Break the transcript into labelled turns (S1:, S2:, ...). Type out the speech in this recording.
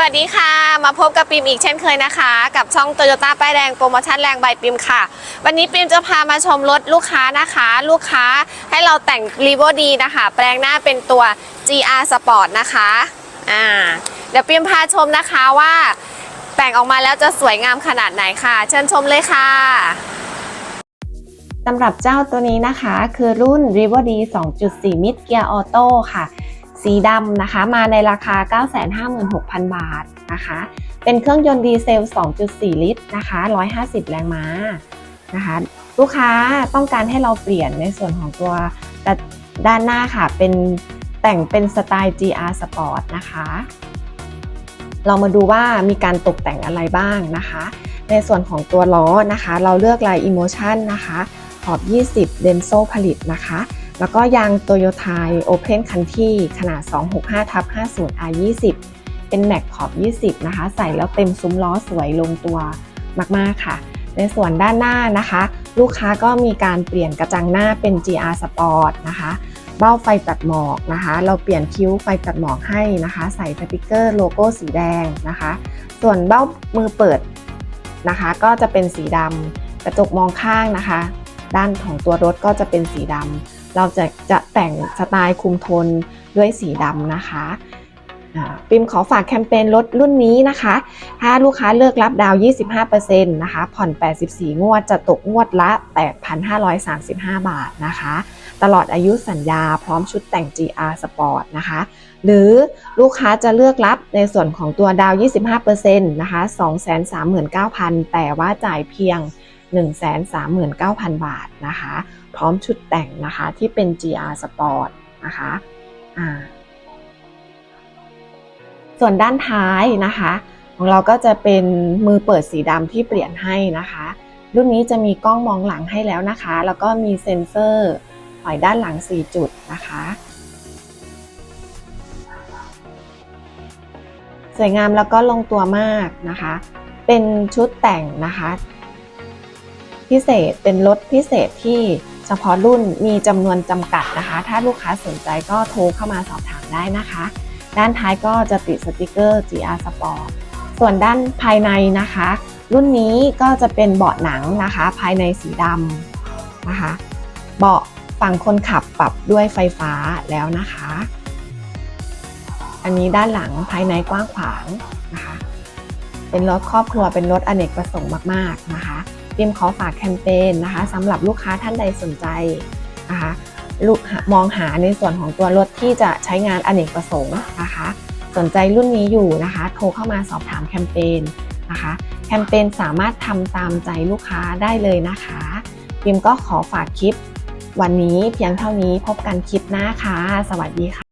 S1: วัสดีค่ะ มาพบกับปิมอีกเช่นเคยนะคะ กับช่องโตโยต้าป้ายแดงโปรโมชั่นแรงใบปิมค่ะ วันนี้ปิมจะพามาชมรถลูกค้านะคะ ลูกค้าให้เราแต่งรีโวดีนะคะ แปลงหน้าเป็นตัว GR Sport นะคะอ่าเดี๋ยวปิมพาชมนะคะว่าแต่งออกมาแล้วจะสวยงามขนาดไหนค่ะ เชิญชมเลยค่ะสำหรับเจ้าตัวนี้นะคะ คือรุ่น r i v o d 2.4 Mid Gear Auto ค่ะ สีดำนะคะ มาในราคา 956,000 บาทนะคะ เป็นเครื่องยนต์ดีเซล 2.4 ลิตรนะคะ 150 แรงม้านะคะ ลูกค้าต้องการให้เราเปลี่ยนในส่วนของตัวด้านหน้าค่ะ เป็นแต่งเป็นสไตล์ GR Sport นะคะ เรามาดูว่ามีการตกแต่งอะไรบ้างนะคะ ในส่วนของตัวล้อนะคะ เราเลือกลาย Emotion นะคะ ขอบ 20 Denso ผลิตนะคะ แล้วก็ยาง Toyota Open Country ขนาด 265ทับ50 R20 เป็นแม็กขอบ 20 นะคะ ใส่แล้วเต็มซุ้มล้อสวยลงตัวมาก ๆ ค่ะ ในส่วนด้านหน้านะคะ ลูกค้าก็มีการเปลี่ยนกระจังหน้าเป็น GR Sport นะคะ เบ้าไฟตัดหมอกนะคะ เราเปลี่ยนคิ้วไฟตัดหมอกให้นะคะ ใส่สติกเกอร์โลโก้สีแดงนะคะ ส่วนเบ้ามือเปิดนะคะ ก็จะเป็นสีดำกระจกมองข้างนะคะ ด้านของตัวรถก็จะเป็นสีดำ เราจะจะแต่งสไตล์คุมโทนด้วยสีดำนะคะปิมขอฝากแคมเปญรถรุ่นนี้นะคะ ถ้าลูกค้าเลือกรับดาวน์25%นะคะ ผ่อน 84 งวด จะตกงวดละ 8,535 บาทนะคะ ตลอดอายุสัญญาพร้อมชุดแต่ง GR Sport นะคะ หรือลูกค้าจะเลือกรับในส่วนของตัวดาวน์25%นะคะ 239,000 แต่ว่าจ่ายเพียง 139,000 บาทนะคะ พร้อมชุดแต่งนะคะที่เป็น GR Sport นะคะอ่าส่วนด้านท้ายนะคะ ของเราก็จะเป็นมือเปิดสีดำที่เปลี่ยนให้นะคะ รุ่นนี้จะมีกล้องมองหลังให้แล้วนะคะ แล้วก็มีเซ็นเซอร์ถอยด้านหลัง 4 จุดนะคะ สวยงามแล้วก็ลงตัวมากนะคะ เป็นชุดแต่งนะคะ พิเศษเป็นรถพิเศษที่เฉพาะรุ่นมีจำนวนจำกัดนะคะ ถ้าลูกค้าสนใจก็โทรเข้ามาสอบถามได้นะคะ ด้านท้ายก็จะติดสติกเกอร์ GR Sport ส่วนด้านภายในนะคะ รุ่นนี้ก็จะเป็นเบาะหนังนะคะ ภายในสีดำนะคะ เบาะฝั่งคนขับปรับด้วยไฟฟ้าแล้วนะคะ อันนี้ด้านหลังภายในกว้างขวางนะคะ เป็นรถครอบครัวเป็นรถอเนกประสงค์มาก ๆนะคะ พิมขอฝากแคมเปญนะคะสำหรับลูกค้าท่านใดสนใจนะคะลูกมองหาในส่วนของตัวรถที่จะใช้งานอเนกประสงค์นะคะ สนใจรุ่นนี้อยู่นะคะ โทรเข้ามาสอบถามแคมเปญนะคะ แคมเปญสามารถทำตามใจลูกค้าได้เลยนะคะพิมก็ขอฝากคลิป วันนี้เพียงเท่านี้พบกันคลิปหน้าค่ะ สวัสดีค่ะ